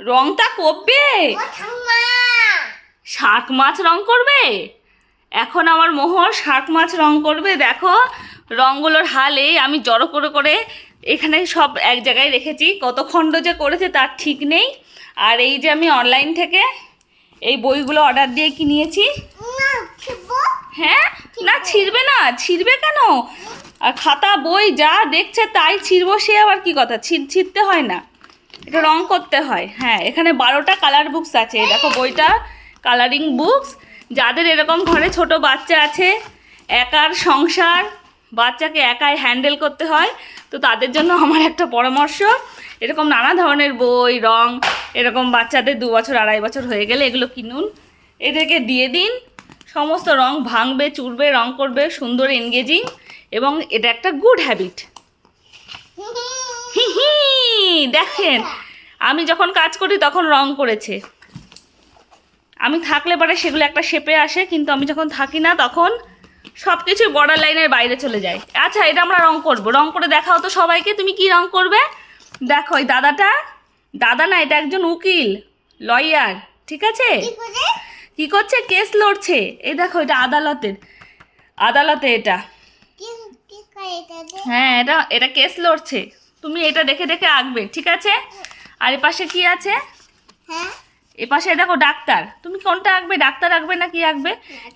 রংটা করবে শাক মাছ রং করবে? এখন আমার মোহর শাক মাছ রং করবে দেখো। রঙগুলোর হালে আমি জড়ো করে করে এখানে সব এক জায়গায় রেখেছি। কত খণ্ড যে করেছে তার ঠিক নেই। আর এই যে আমি অনলাইন থেকে এই বইগুলো অর্ডার দিয়ে কি নিয়েছি? হ্যাঁ? না ছিঁড়বে না। ছিঁড়বে কেন? আর খাতা বই যা দেখছে তাই ছিঁড়বো সে আবার কি কথা? ছিঁড় ছিঁড়তে হয় না। এটা রং করতে হয়। হ্যাঁ এখানে বারোটা কালার বুকস আছে। দেখো বইটা কালারিং বুকস যাদের এরকম ঘরে ছোট বাচ্চা আছে, একার সংসার, বাচ্চাকে একাই হ্যান্ডেল করতে হয়, তো তাদের জন্য আমার একটা পরামর্শ। এরকম নানা ধরনের বই, রং, এরকম বাচ্চাদের দু বছর, আড়াই বছর হয়ে গেলে এগুলো কিনুন। এদেরকে দিয়ে দিন। সমস্ত রং ভাঙবে, চুরবে, রং করবে, সুন্দর এনগেজিং এবং এটা একটা গুড হ্যাবিট হি হি। দেখেন আমি যখন কাজ করি তখন রং করেছে। আমি থাকলে পরে সেগুলো একটা শেপে আসে কিন্তু আমি যখন থাকি না তখন সব কিছু বর্ডার লাইনের বাইরে চলে যায়। আচ্ছা এটা আমরা রং করব। রং করে দেখাও তো সবাইকে তুমি কি রং করবে? দেখো এই দাদাটা দাদা না এটা একজন উকিল লয়ার ঠিক আছে? কি করছে? কেস লড়ছে। এই দেখো এটা আদালতের আদালতে এটা? হ্যাঁ এটা এটা কেস লড়ছে। তুমি এটা দেখে দেখে আঁকবে ঠিক আছে? আর এ পাশে কি আছে? এ পাশে দেখো ডাক্তার। তুমি কোনটা আঁকবে? ডাক্তার আঁকবে না কি আঁকবে?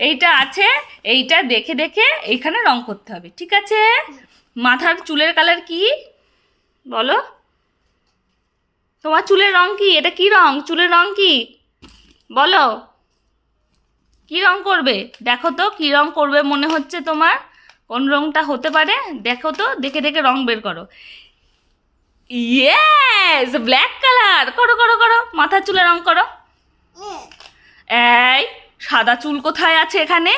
এইটা আছে এইটা দেখে দেখে এইখানে রং করতে হবে ঠিক আছে? মাথার চুলের কালার কি? বলো। তোমার চুলের রং কি? এটা কি রং? চুলের রং কি? বলো। কি রং করবে? দেখো তো কি রং করবে মনে হচ্ছে তোমার? কোন রংটা হতে পারে? দেখো তো দেখে দেখে রং বের করো। ইয়েস ব্ল্যাক কালার করো করো করো। মাথার চুলে রং করো। এই সাদা চুল কোথায় আছে এখানে?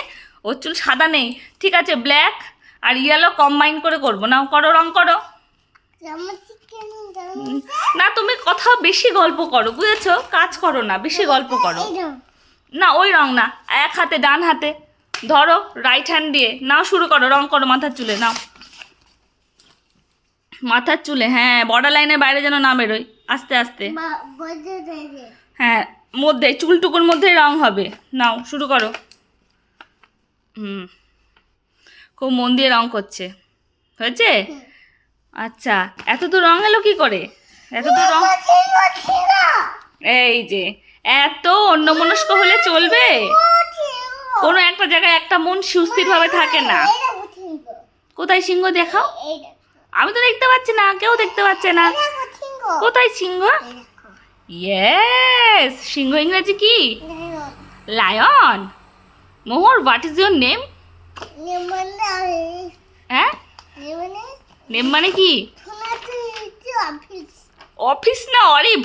ওর চুল সাদা নেই। ঠিক আছে ব্ল্যাক আর ইয়েলো কম্বাইন করে করব। নাও করো রং করো। না তুমি কথা বেশি গল্প করো বুঝেছ? কাজ করো না বেশি গল্প করো। না ওই রং না। এক হাতে ডান হাতে। ধরো রাইট হ্যান্ড দিয়ে। নাও শুরু করো রং করো মাথার চুলে নাও। মাথার চুলে হ্যাঁ বর্ডার লাইনের বাইরে যেন না বেরোয়। আস্তে আস্তে। হ্যাঁ মধ্যে চুলটুকুর মধ্যেই রং হবে। নাও শুরু করো। হুম খুব মন দিয়ে রং করছে। হয়েছে? আচ্ছা এত তো রং এলো কি করে? এত তো রং এই যে এত অন্যমনস্ক হলে চলবে? কোনো একটা জায়গায় একটা মন সুস্থিরভাবে থাকে না। কোথায় সিংহ দেখাও? আমি তো দেখতে পাচ্ছি না কেউ দেখতে পাচ্ছে না। কোথায় সিংহ? ইয়েস সিংহ ইংরেজি কি? লায়ন মোহর হোয়াট ইজ ইউর নেম হ্যাঁ? নেম মানে? কি? অফিস না অরিব?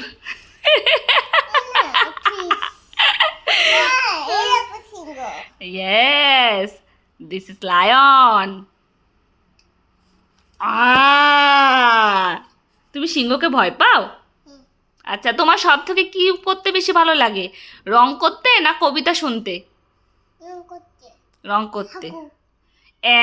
ইয়েস দিস ইজ লায়ন তুমি সিংহকে ভয় পাও? আচ্ছা তোমার সব থেকে কি করতে বেশি ভালো লাগে? রং করতে না কবিতা শুনতে? রং করতে। এ